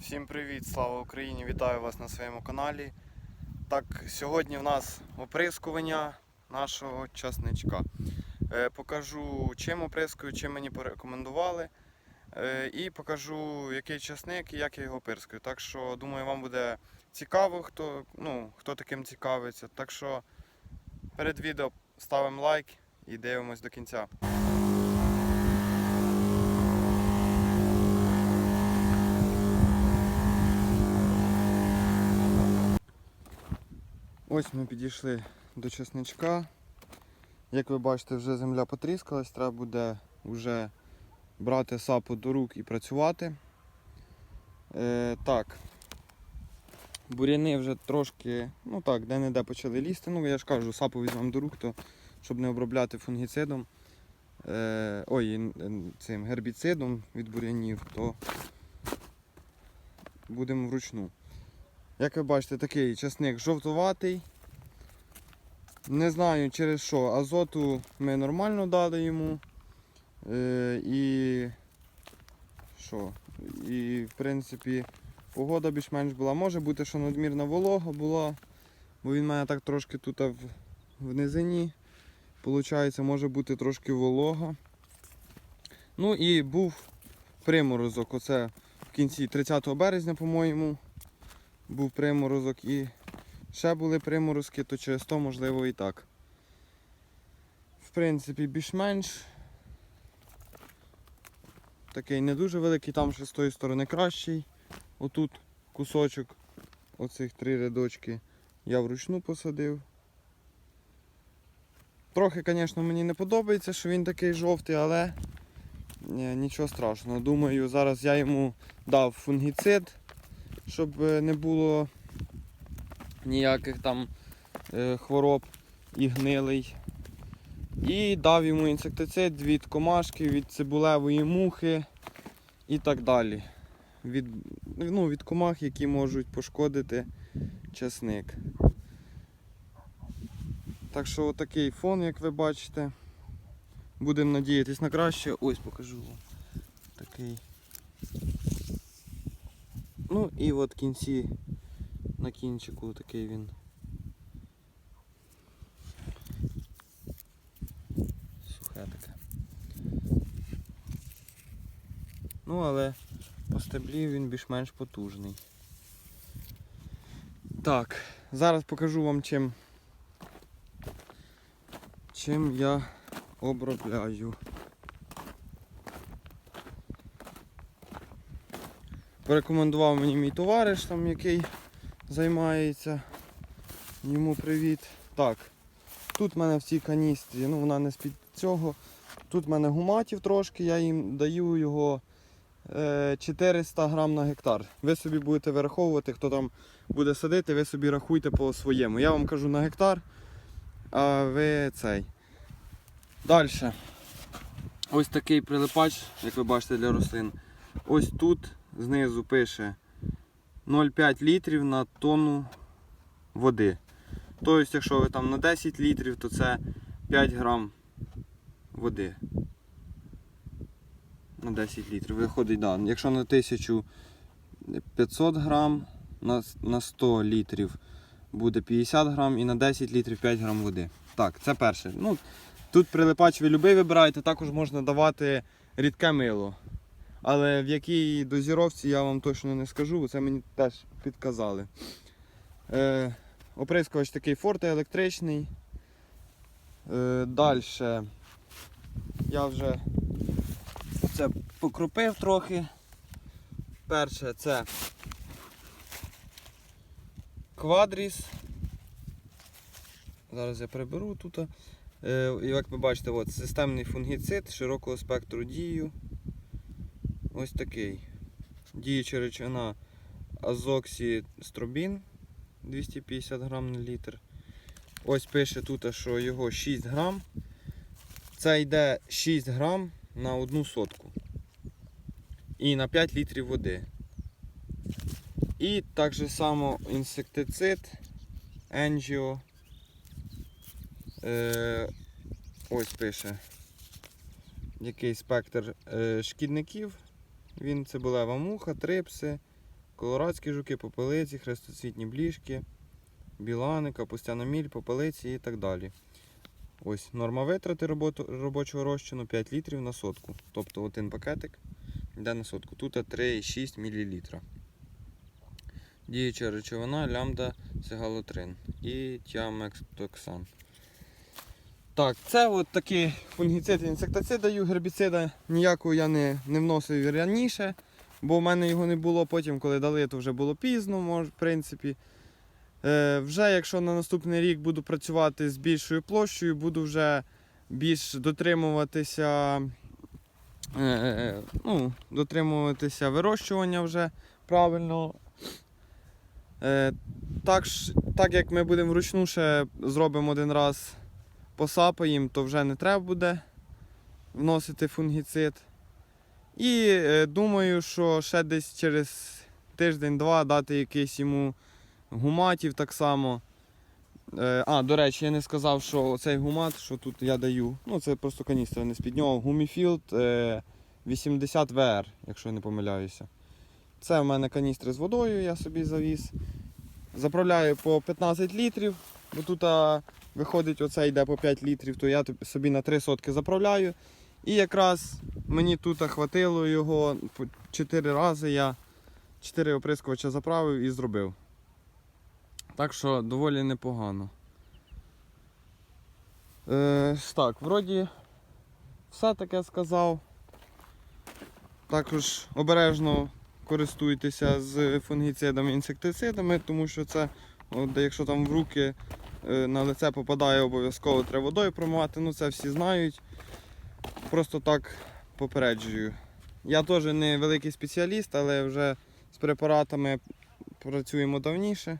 Всім привіт, слава Україні! Вітаю вас на своєму каналі. Так, сьогодні в нас оприскування нашого часничка. Е, покажу, чим оприскую, чим мені порекомендували. Е, і покажу, який часник і як я його оприскую. Так що, думаю, вам буде цікаво, хто, ну, хто таким цікавиться. Так що перед відео ставимо лайк і дивимось до кінця. Ось ми підійшли до чесничка. Як ви бачите, вже земля потріскалась, треба буде вже брати сапу до рук і працювати. Е, так. Буряни вже трошки, ну так, де-не-де почали лізти. Ну, я ж кажу, сапу візьмемо до рук, то, щоб не обробляти фунгіцидом. Е, ой, цим гербіцидом від бурянів, то будемо вручну. Як ви бачите, такий часник жовтуватий. Не знаю через що. Азоту ми нормально дали йому. Е, і що? І в принципі погода більш-менш була. Може бути, що надмірна волога була, бо він мене так трошки тут в, в низині. Получається, може бути трошки волога. Ну і був приморозок. Оце в кінці 30 березня, по-моєму був приморозок і ще були приморозки, то через то можливо і так. В принципі, більш-менш такий не дуже великий, там ще з тої сторони кращий. Отут кусочок, оцих три рядочки я вручну посадив. Трохи, звісно, мені не подобається, що він такий жовтий, але ні, нічого страшного. Думаю, зараз я йому дав фунгіцид, щоб е, не було ніяких там е, хвороб і гнилий. І дав йому інсектицид від комашки, від цибулевої мухи і так далі. Від, ну, від комах, які можуть пошкодити часник. Так що отакий фон, як ви бачите. Будемо надіятись на краще. Ось покажу вам. Такий. Ну і от кінці на кінчику такий він. Сухе таке. Ну, але по стеблі він більш-менш потужний. Так, зараз покажу вам чим. Чим я обробляю. Порекомендував мені мій товариш, там, який займається. Йому привіт. Так, тут в мене в цій каністрі, ну вона не з-під цього. Тут в мене гуматів трошки, я їм даю його е, 400 грам на гектар. Ви собі будете вираховувати, хто там буде садити, ви собі рахуйте по своєму. Я вам кажу на гектар, а ви цей. Далі. Ось такий прилипач, як ви бачите, для рослин. Ось тут знизу пише 0,5 літрів на тонну води. Тобто, якщо ви там на 10 літрів, то це 5 грам води. На 10 літрів. Виходить, да. Якщо на 1500 грам, на, на 100 літрів буде 50 грам і на 10 літрів 5 грам води. Так, це перше. Ну, тут прилипач ви любий вибираєте, також можна давати рідке мило. Але в якій дозіровці я вам точно не скажу, бо це мені теж підказали. Е, оприскувач такий форте електричний. Е, Далі я вже це покропив трохи. Перше це квадріс. Зараз я приберу тут. Е, як ви бачите, от, системний фунгіцид широкого спектру дію. Ось такий. Діюча речовина азоксістробін 250 грам на літр. Ось пише тут, що його 6 грам. Це йде 6 грам на одну сотку. І на 5 літрів води. І так же само інсектицид Angio. Е, ось пише який спектр е, шкідників. Він цибулева муха, трипси, колорадські жуки, попелиці, хрестоцвітні бліжки, білани, капустяна міль, попелиці і так далі. Ось норма витрати роботу, робочого розчину 5 літрів на сотку. Тобто один пакетик йде на сотку. Тут 3,6 мл. Діюча речовина лямда сигалотрин і тіамекстоксан. Так, це от такий фунгіцид інсектицид даю, гербіцида ніякого я не, не вносив раніше, бо в мене його не було потім, коли дали, то вже було пізно, може, в принципі. Е, вже якщо на наступний рік буду працювати з більшою площею, буду вже більш дотримуватися, е, е, ну, дотримуватися вирощування вже правильно. Е, так, так як ми будемо вручну ще зробимо один раз посапаємо, то вже не треба буде вносити фунгіцид. І е, думаю, що ще десь через тиждень-два дати якийсь йому гуматів так само. Е, а, до речі, я не сказав, що цей гумат, що тут я даю, ну це просто каністра, не з-під нього. Гуміфілд е, 80 VR, якщо я не помиляюся. Це в мене каністри з водою, я собі завіз. Заправляю по 15 літрів, бо тут виходить, оце йде по 5 літрів, то я собі на 3 сотки заправляю. І якраз мені тут хватило його по 4 рази. Я 4 оприскувача заправив і зробив. Так що доволі непогано. Е, так, вроді все таке сказав. Також обережно користуйтеся з фунгіцидами, інсектицидами, тому що це, от, якщо там в руки е, на лице попадає, обов'язково треба водою промивати. Ну це всі знають. Просто так попереджую. Я теж не великий спеціаліст, але вже з препаратами працюємо давніше.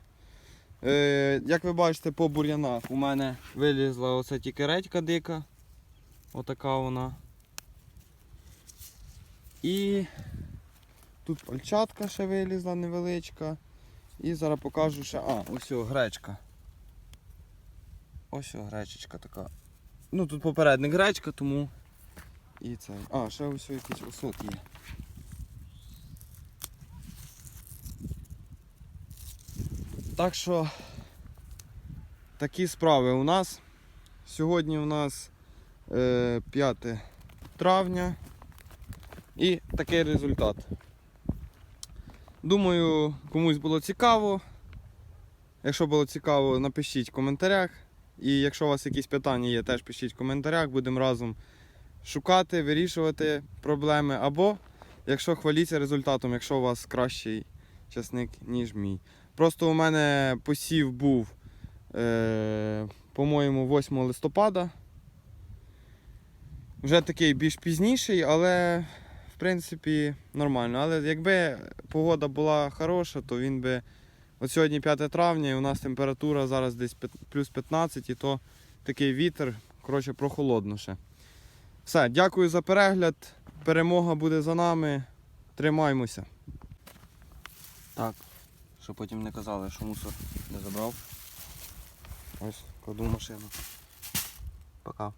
Е, як ви бачите, по бур'янах у мене вилізла оця тільки редька дика. Отака вона. І тут пальчатка ще вилізла невеличка. І зараз покажу ще. А, ось о, гречка. Ось о, гречечка така. Ну тут попередник гречка, тому і це. А, ще ось о якийсь осот є. Так що такі справи у нас. Сьогодні у нас е, 5 травня і такий результат. Думаю, комусь було цікаво. Якщо було цікаво, напишіть в коментарях. І якщо у вас якісь питання є, теж пишіть в коментарях, будемо разом шукати, вирішувати проблеми. Або якщо хваліться результатом, якщо у вас кращий часник, ніж мій. Просто у мене посів був, е, по-моєму, 8 листопада. Вже такий більш пізніший, але принципі нормально. Але якби погода була хороша, то він би. От сьогодні 5 травня і у нас температура зараз десь плюс 15 і то такий вітер, коротше, прохолодно ще. Все, дякую за перегляд. Перемога буде за нами. Тримаймося. Так, щоб потім не казали, що мусор не забрав. Ось, кладу машину. Пока.